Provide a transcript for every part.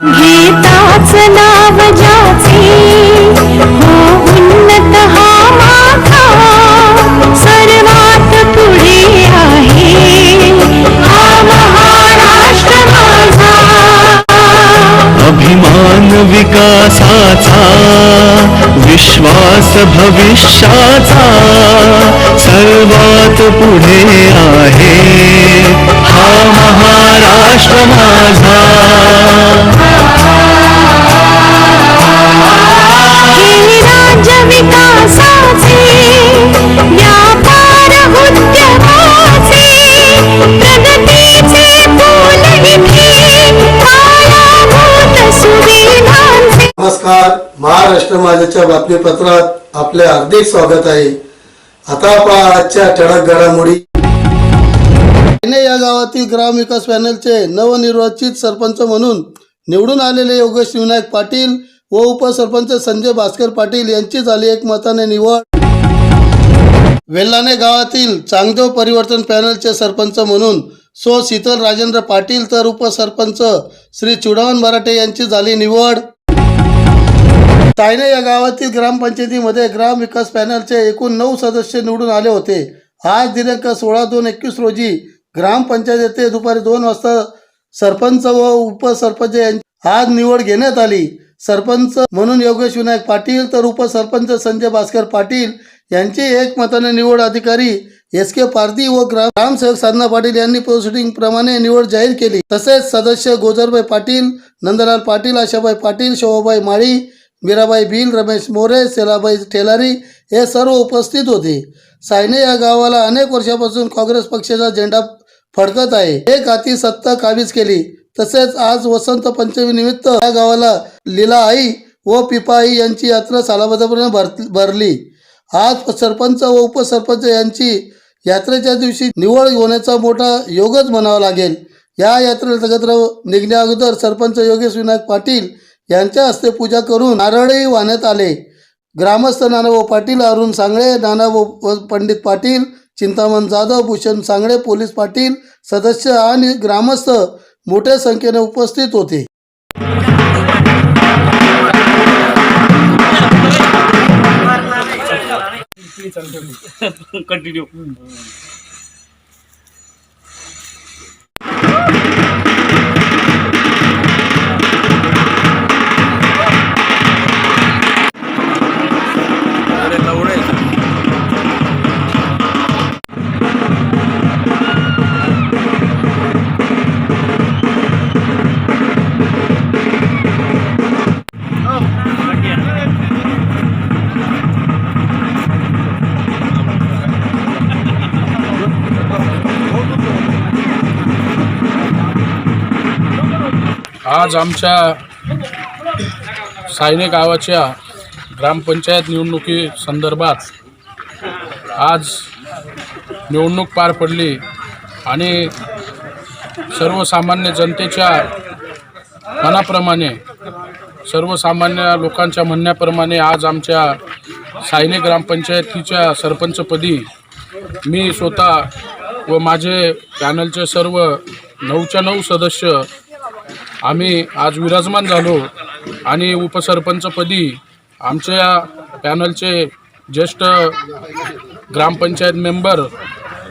गीताच नाव ज्याचे हो उन्नत हा माथा सर्वात पुढे आहे. हा महाराष्ट्र माझा. अभिमान विकासाचा विश्वास भविष्याचा सर्वात पुढे आहे. हा महाराष्ट्र माझा. नमस्कार. महाराष्ट्र माझ्याच्या बातमीपत्रात आपले हार्दिक स्वागत आहे. आता पहा आजच्या ठळक घडामोडी. या गावातील ग्रामविकास पॅनलचे नवनिर्वाचित सरपंच म्हणून निवडून आलेले योगेश विनायक पाटील व उपसरपंच संजय भास्कर पाटील यांची झाली एक मताने निवड. वेल्लाने गावातील चांगदेव परिवर्तन पॅनलचे सरपंच म्हणून सो शीतल राजेंद्र पाटील तर उपसरपंच श्री चुडावन मराठे यांची झाली निवड. तायने या गावातील ग्रामपंचायतीमध्ये ग्राम विकास पॅनलचे एकूण नऊ सदस्य निवडून आले होते. आज दिनांक सोळा दोन एकवीस रोजी ग्रामपंचायत येथे दुपारी दोन वाजता सरपंच व उपसरपंच यांची आज निवड घेण्यात आली. सरपंच म्हणून योगेश विनायक पाटील तर उपसरपंच संजय भास्कर पाटील यांची एकमताने निवड अधिकारी एस के पारदी व ग्राम ग्रामसेवक साधना पाटील यांनी प्रोसिडिंग प्रमाणे निवड जाहीर केली. तसेच सदस्य गोजरबाई पाटील नंदलाल पाटील आशाबाई पाटील शोभाबाई माळी मीराबाई भिल रमेश मोरे सेलाबाई ठेलारी हे सर्व उपस्थित होते. सायने या गावाला अनेक वर्षापासून काँग्रेस पक्षाचा झेंडा फडकत आहे. एक हाती सत्ता काबीज केली. तसेच आज वसंत पंचमी निमित्त या गावाला लीला आई व पिपाई यांची यात्रा सालाबद्धपणे भर भरली. आज सरपंच व उपसरपंच यांची यात्रेच्या दिवशी निवड होण्याचा मोठा योगच म्हणावा लागेल. या यात्रेला एकत्र निघण्या अगोदर सरपंच योगेश विनायक पाटील यांच्या हस्ते पूजा करून नारळही वाहण्यात आले. ग्रामस्थ नानाभाऊ पाटील अरुण सांगळे नानाभाऊ पंडित पाटील चिंतामण जाधव भूषण सांगळे पोलीस पाटील सदस्य आणि ग्रामस्थ मोठ्या संख्येने उपस्थित होते. कंटिन्यू आज आमच्या सायने गावाच्या ग्रामपंचायत निवडणुकी संदर्भात आज निवडणूक पार पडली आणि सर्वसामान्य जनतेच्या मनाप्रमाणे सर्वसामान्य लोकांच्या म्हणण्याप्रमाणे आज आमच्या सायने ग्रामपंचायतीच्या सरपंचपदी मी स्वतः व माझे पॅनलचे सर्व नऊच्या नऊ सदस्य आम्ही आज विराजमान झालो आणि उपसरपंचपदी आमच्या पॅनलचे ज्येष्ठ ग्रामपंचायत मेंबर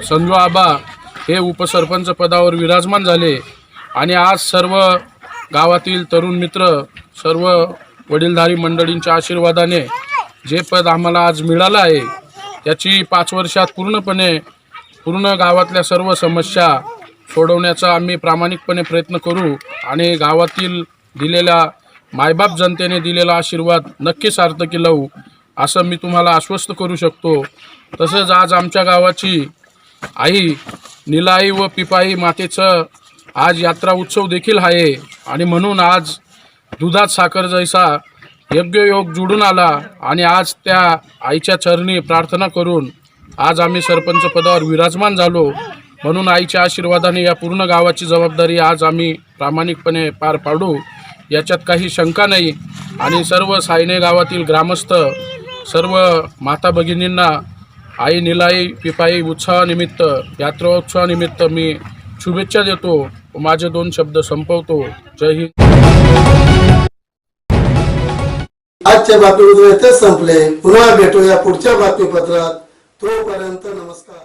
संजू आबा हे उपसरपंच पदावर विराजमान झाले आणि आज सर्व गावातील तरुण मित्र सर्व वडीलधारी मंडळींच्या आशीर्वादाने जे पद आम्हाला आज मिळालं आहे त्याची पाच वर्षात पूर्णपणे पूर्ण गावातल्या सर्व समस्या सोडवण्याचा आम्ही प्रामाणिकपणे प्रयत्न करू आणि गावातील दिलेला मायबाप जनतेने दिलेला आशीर्वाद नक्की सार्थकी लावू असं मी तुम्हाला आश्वस्त करू शकतो. तसंच आज आमच्या गावाची आई निलाई व पिपाई मातेचं आज यात्रा उत्सव देखील आहे आणि म्हणून आज दुधात साखर जैसा योग्य योग जुडून आला आणि आज त्या आईच्या चरणी प्रार्थना करून आज आम्ही सरपंच पदावर विराजमान झालो. म्हणून आईच्या आशीर्वादाने या पूर्ण गावाची जबाबदारी आज आम्ही प्रामाणिकपणे पार पाडू. याच्यात काही शंका नाही. आणि सर्व सायने गावातील ग्रामस्थ सर्व माता भगिनींना आई निलाई पिपाई उत्सवानिमित्त यात्रोत्सवानिमित्त मी शुभेच्छा देतो. व माझे दोन शब्द संपवतो. जय हिंद. आजच्या बातमीपत्र संपले. पुन्हा भेटूया पुढच्या बातमीपत्रात. तोपर्यंत नमस्कार.